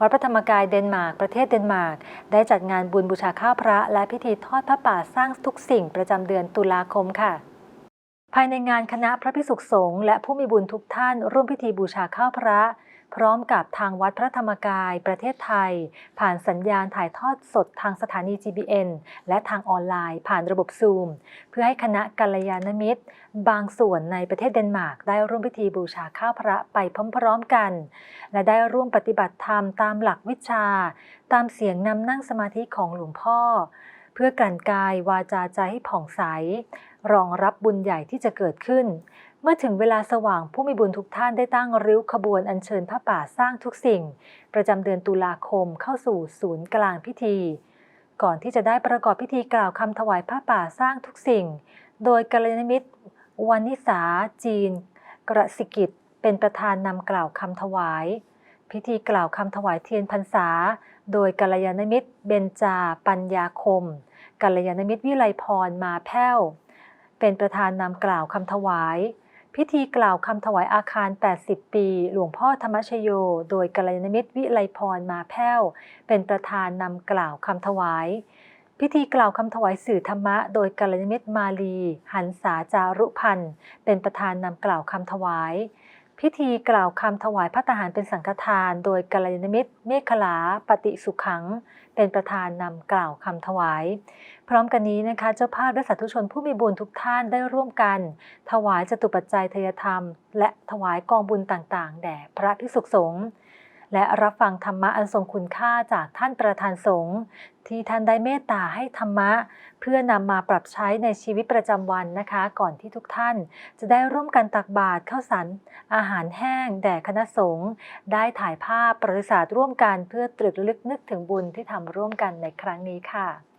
วัดพระธรรมกายเดนมาร์กประเทศเดนมาร์กได้จัดงานบุญบูชาข้าวพระ และพิธีทอดพระป่าสร้างทุกสิ่งประจำเดือนตุลาคมค่ะ ภายในงานคณะพระภิกษุสงฆ์และผู้มีบุญทุกท่าน ร่วมพิธีบูชาข้าวพระ พร้อมกับทางวัดพระธรรมกายประเทศไทย ผ่านสัญญาณถ่ายทอดสดทางสถานี GBN และทางออนไลน์ ผ่านระบบซูม เพื่อให้คณะกัลยาณมิตร บางส่วนในประเทศเดนมาร์กได้ร่วมพิธีบูชาข้าวพระไปพร้อมๆกัน และได้ร่วมปฏิบัติธรรมตามหลักวิชา ตามเสียงนำนั่งสมาธิของหลวงพ่อ เพื่อกลั่นกายวาจาใจให้ผ่องใส รองรับบุญใหญ่ที่จะเกิดขึ้น เมื่อถึงเวลาสว่างผู้มีบุญทุกท่านได้ตั้งริ้วขบวนอัญเชิญพระป่าสร้างทุกสิ่ง ประจำเดือนตุลาคมเข้าสู่ศูนย์กลางพิธี ก่อนที่จะได้ประกอบพิธีกล่าวคำถวายพระป่าสร้างทุกสิ่ง โดยกัลยาณมิตรวานิสาจีน กระสิกิจเป็นประธานนำกล่าวคำถวาย พิธีกล่าวคำถวายเทียนพรรษา โดยกัลยาณมิตร เบญจา ปัญญาคม กัลยาณมิตรวิไลพรมาแพ้ว เป็นประธานนำกล่าวคำถวาย พิธีกล่าวคำถวายอาคาร 80 ปี หลวงพ่อธรรมชโย โดยกัลยาณมิตรวิไลพรมาแพ้ว เป็นประธานนำกล่าวคำถวาย พิธีกล่าวคำถวายสื่อธรรมะ โดยกัลยาณมิตรมาลี หันษาจารุพันธ์เป็นประธานนำกล่าวคำถวาย พิธีกล่าวคำถวายพระทหารเป็นสังฆทาน โดยกัลยาณมิตร เมฆลา ปฏิสุขัง เป็นประธานนำกล่าวคำถวาย พร้อมกันนี้นะคะ เจ้าภาพและสาธุชนผู้มีบุญทุกท่านได้ร่วมกัน ถวายจตุปัจจัยทยธรรม และถวายกองบุญต่างๆ แด่พระภิกษุสงฆ์ และรับฟังธรรมะอันทรงคุณค่าจากท่านประธานสงฆ์ที่ท่านได้เมตตาให้ธรรมะ เพื่อนำมาปรับใช้ในชีวิตประจำวันนะคะ ก่อนที่ทุกท่าน จะได้ร่วมกันตักบาตรข้าวสารอาหารแห้ง แด่คณะสงฆ์ได้ถ่ายภาพประวัติศาสตร์ร่วมกันเพื่อตรึกระลึกนึกถึงบุญที่ทำร่วมกันในครั้งนี้ค่ะ